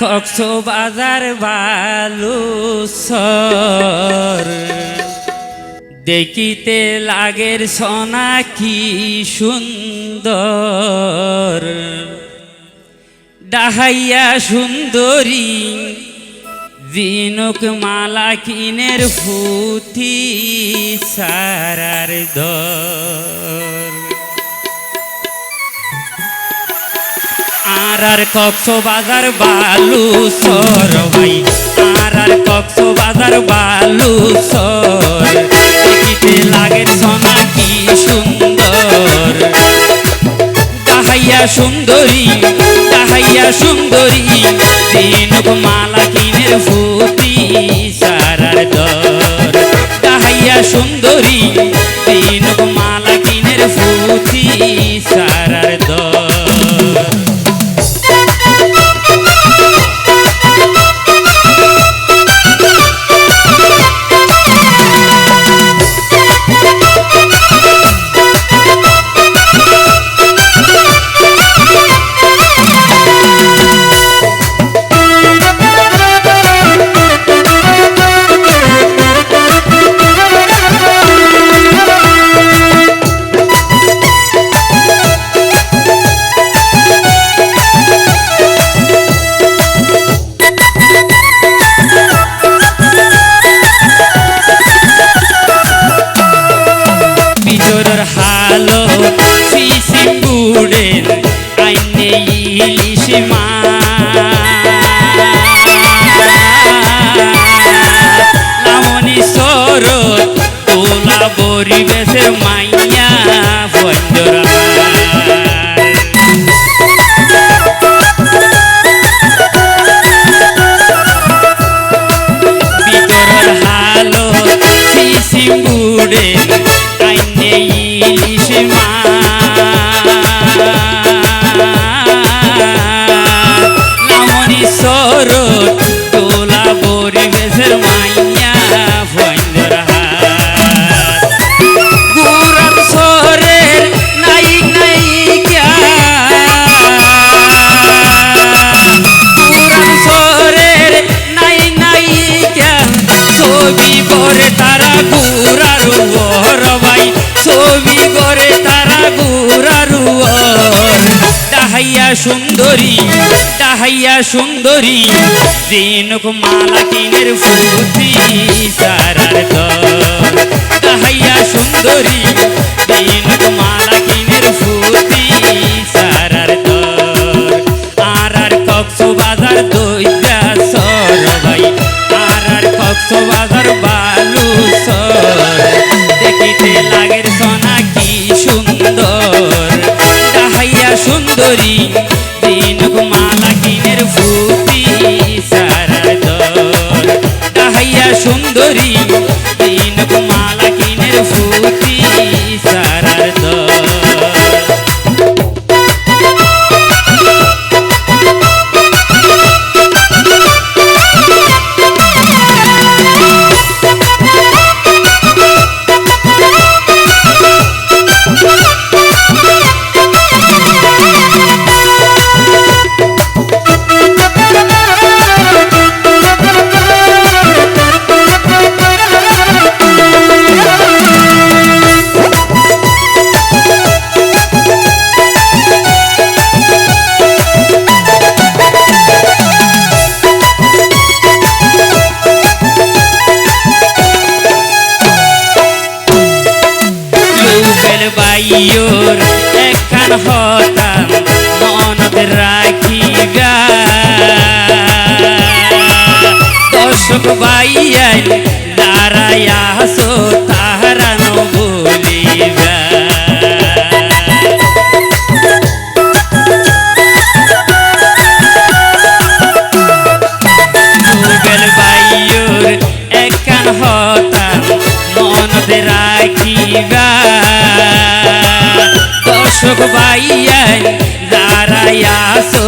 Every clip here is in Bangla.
কক্সবাজার বালুসর। দেখিতে লাগের সোনা কি সুন্দর। ডাহাইয়া সুন্দরী দিনক মালা কিনের ফুতি সারার দর। আর কক্সবাজার বালু সর ভাই। আর কক্সবাজার বালু সর। দেখিতে লাগে সোনা কি সুন্দর। ডাহাইয়া সুন্দরী ডাহাইয়া সুন্দরী দিনক মালা কিনের ফুতি সারার দর। ডাহাইয়া সুন্দরী দিনক মালা কিনের ফুতি ইলিশ মা লামনি সরত তোলা পরিবেশের মাইয়া বন্দরা ভিতর হালো সিসি বুড়ে সুন্দরী ডাহাইয়া সুন্দরী দিনক মালা কিনের ফুটি সারার দর ডাহাইয়া সুন্দরী দিনক মালা কিনের ফুটি সারার আর আর কক্সবাজার দইরা সর ভাই আর আর কক্সবাজার বালু সর। দেখিতে লাগের সুন্দরী দিনক মালা কিনের ফুটি সারা ডাহাইয়া সুন্দরী Ay, yo দর্শক বাইয়াই দাঁড়াইয়া আসো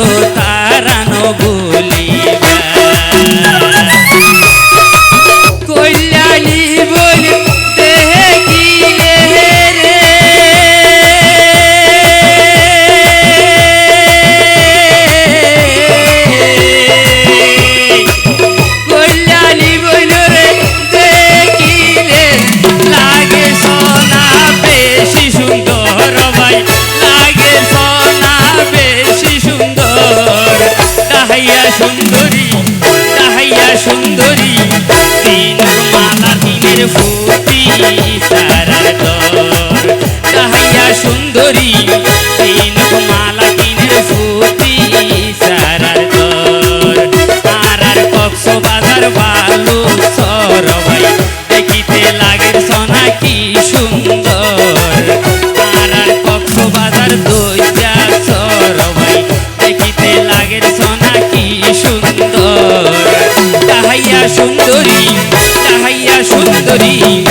দড়ি, তিন মালা তিনের ফুটি সারার দর আর আর কক্স বাজার ভালো সরবাই দেখিতে লাগে সোনা কি সুন্দর। আর আর কক্স বাজার দইয়া সরবাই দেখিতে লাগে সোনা কি সুন্দর। তাহাইয়া সুন্দরী তাহাইয়া সুন্দরী।